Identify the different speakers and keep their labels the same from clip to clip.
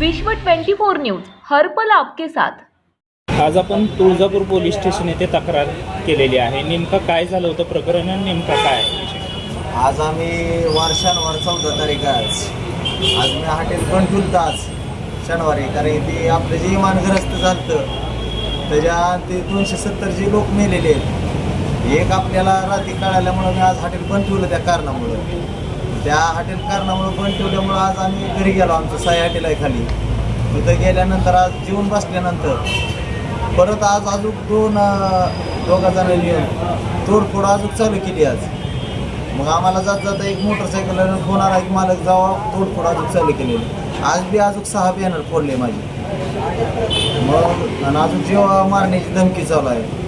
Speaker 1: विश्व 24 न्यूज हर्पल आपके साथ.
Speaker 2: आज आपण तुळजापूर पोलीस स्टेशन येथे तक्रार केलेली आहे. नेमकं काय झालं होतं? प्रकरण आणि नेमका काय?
Speaker 3: आज आम्ही वर्षांवर चौदा तारीख आहे आज. आज मी हॉटेल पण ठुलतं आज शनिवारी. कारण ते आपलं जे इमानग्रस्त झालं त्याच्या ते दोनशे सत्तर जे लोक मेलेले आहेत एक आपल्याला रात्री कळाल्यामुळं मी आज हॉटेल बंद ठेवलं त्या कारणामुळं. त्या हॉटेल कारणामुळं बंद ठेवल्यामुळं आज आम्ही घरी गेलो आमचं साई हॉटेल आहे खाली. तिथं गेल्यानंतर आज जेवून बसल्यानंतर परत आज अजून दोन दोघा जणांनी येऊन तोडफोड अजून चालू केली आज. मग आम्हाला जात जाता एक मोटरसायकल होणारा आला एक मालक जावा तोडफोड अजून चालू केलेली. आज बी अजून सहा बॅनर फोडले माझे. मग आणि अजून जेव्हा मारण्याची धमकी चालू आहे.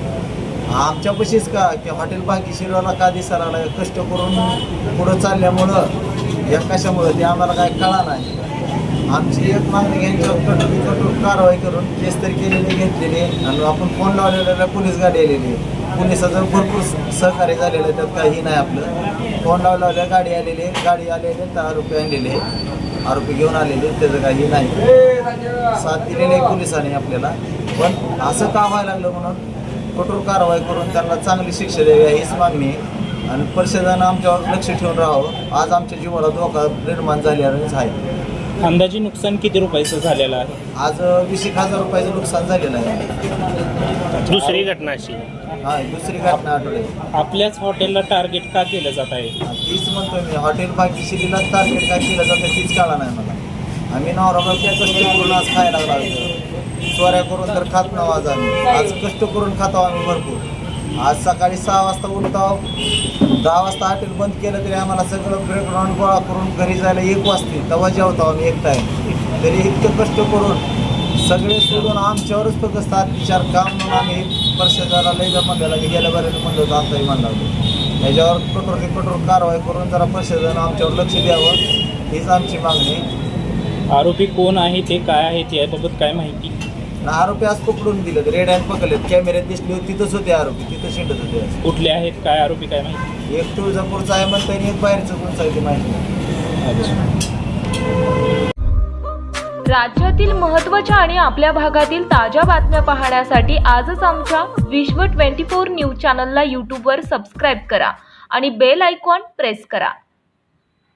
Speaker 3: आमच्या पशीच का की हॉटेल बाकी शिरवाला का दिसायला लागला कष्ट करून पुढं चालल्यामुळं या कशामुळं ते आम्हाला काय कळा नाही. आमची एक मागणी घ्यायची कठोर कठोर कारवाई करून केस तरी केलेली घेतलेली आहे आणि आपण फोन लावलेला पोलीस गाडी आलेली. आहे पोलिसाचं भरपूर सहकार्य झालेलं आहे त्यात काही नाही आपलं. फोन लावल्या गाडी आलेली आहे गाडी आलेली तर आरोपी आणलेले आरोपी घेऊन आलेले आहेत, त्याचं काही नाही. साथ दिलेले आहे पोलिसांनी आपल्याला. पण असं का व्हायला लागलं म्हणून कठोर कारवाई करून त्यांना चांगली शिक्षा द्यावी हीच मागणी आहे. आणि परिषदानं आमच्यावर लक्ष ठेवून राहावं. आज आमच्या जीवाला धोका निर्माण झालेलाच आहे.
Speaker 2: अंदाजे नुकसान किती रुपयाचं झालेलं आहे?
Speaker 3: आज वीस एक हजार रुपयाचं नुकसान झालेलं आहे.
Speaker 2: दुसरी घटना अशी.
Speaker 3: हा दुसरी घटना आठवड्यात
Speaker 2: आपल्याच हॉटेलला टार्गेट का केलं जात आहे?
Speaker 3: तीच म्हणतो मी. हॉटेल बाकीशिरीला टार्गेट काय केलं जातं तीच कळा नाही मला. आम्ही नवरा कष्ट करून आज खायला लागलो चोऱ्या करून तर खात नाव आज आम्ही. आज कष्ट करून खातो आम्ही भरपूर. आज सकाळी सहा वाजता उठतो दहा वाजता हॉटेल बंद केलं तरी आम्हाला सगळं ब्रेकग्राऊंड गोळा करून घरी जायला एक वाजते. तेव्हा जेवतो आम्ही एक टाईम तरी इतकं कष्ट करून सगळे सोडून आमच्यावरच फक्त अत्याचार काम म्हणून आम्ही परिषदाला लय जर म्हणलेला की गेल्या बऱ्याला म्हणलं होतं आताही म्हणलं होतं. याच्यावर कठोर ते कठोर कारवाई करून जरा परिषदेनं आमच्यावर लक्ष द्यावं. हीच आमची मागणी.
Speaker 2: आरोपी कोण आहे ते काय आहे ते याबाबत काय माहिती?
Speaker 3: आरोपी आज पकडून दिले रेड हँड पकडलेत. कॅमेऱ्यात दिसले होते तिथंच होते आरोपी. तिथं शिंडत होते आज.
Speaker 2: कुठले आहेत? काय आरोपी? काय माहिती?
Speaker 3: एक तुळजापूरचा आहे म्हणता आणि एक बाहेरचं कोणचं आहे ते माहिती नाही.
Speaker 2: अच्छा.
Speaker 1: राज्यातील महत्त्वाच्या आणि आपल्या भागातील ताज्या बातम्या पाहण्यासाठी आजच आमच्या विश्व 24 न्यूज चॅनलला यूट्यूबवर सबस्क्राईब करा आणि बेल आयकॉन प्रेस करा.